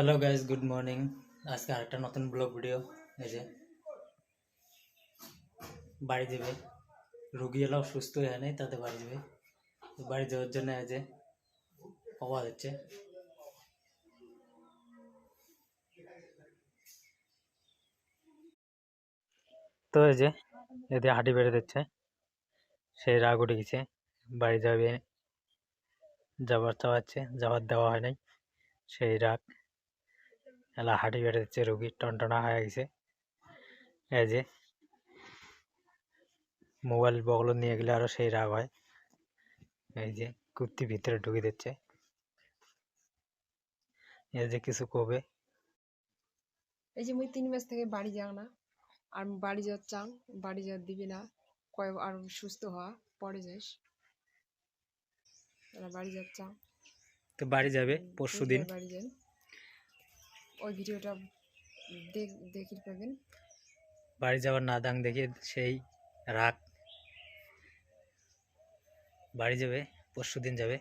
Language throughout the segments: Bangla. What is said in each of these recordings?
হ্যালো গাইজ গুড মর্নিং আজকে আরেকটা নতুন ব্লগ ভিডিও এই যে, বাড়ি যাবে। রুগী এলাও সুস্থ হয়ে নেই তাতে বাড়ি তো বাড়ি যাওয়ার জন্য এই যে আওয়াজ হচ্ছে তো এই যে এদি হাঁটি বেড়ে দিচ্ছে। সেই রাগ উঠে গেছে। বাড়ি যাবে যাবার চাওয়াচ্ছে যাবার দেওয়া হয় নাই। সেই রাগ। এলা হাঁটি বেড়ে দিচ্ছে রুগী টনটনা হয়ে গেছে। এই যে মোবাইল বগল নিয়ে গেলে আরও সেই রাগ হয়। এই যে কুর্তি ভিতরে ঢুকে দিচ্ছে। এই যে কিছু কবে? এই যে মুই তিন মাস থেকে বাড়ি যাও না। আর বাড়ি যাওয়ার চাং বাড়ি যাওয়ার দিবি না। কয় আর সুস্থ হওয়া পরে যাস। বাড়ি যাওয়ার চাং তো বাড়ি যাবে পরশু দিন। বাড়ি যান ওই ভিডিওটা দেখ পাবেন বাড়ি যাওয়ার না দাং দেখে সেই রাগ। বাড়ি যাবে, পরশু দিন যাবে।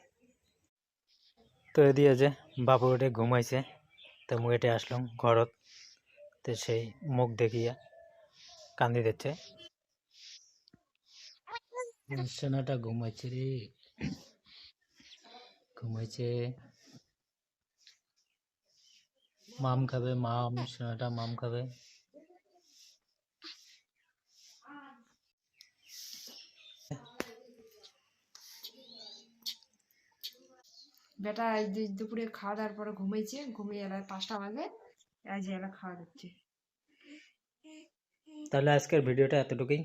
তো এদি আছে বাপু ওটে ঘুমাইছে, তো মুই এটে আসলাম ঘরত। তো সেই মুখ দেখিয়া কান্দি দিচ্ছে। সোনাটা ঘুমাইছে রে। ঘুমাইছে। মাম খাবে মাম সোনাটা মাম খাবে। বেটা দুপুরে খাওয়া দাওয়ার পরে ঘুমাইছে ঘুমিয়ে এলা পাঁচটা বাজে আজ এলা খাওয়া দিচ্ছে। তাহলে আজকের ভিডিওটা এতটুকুই।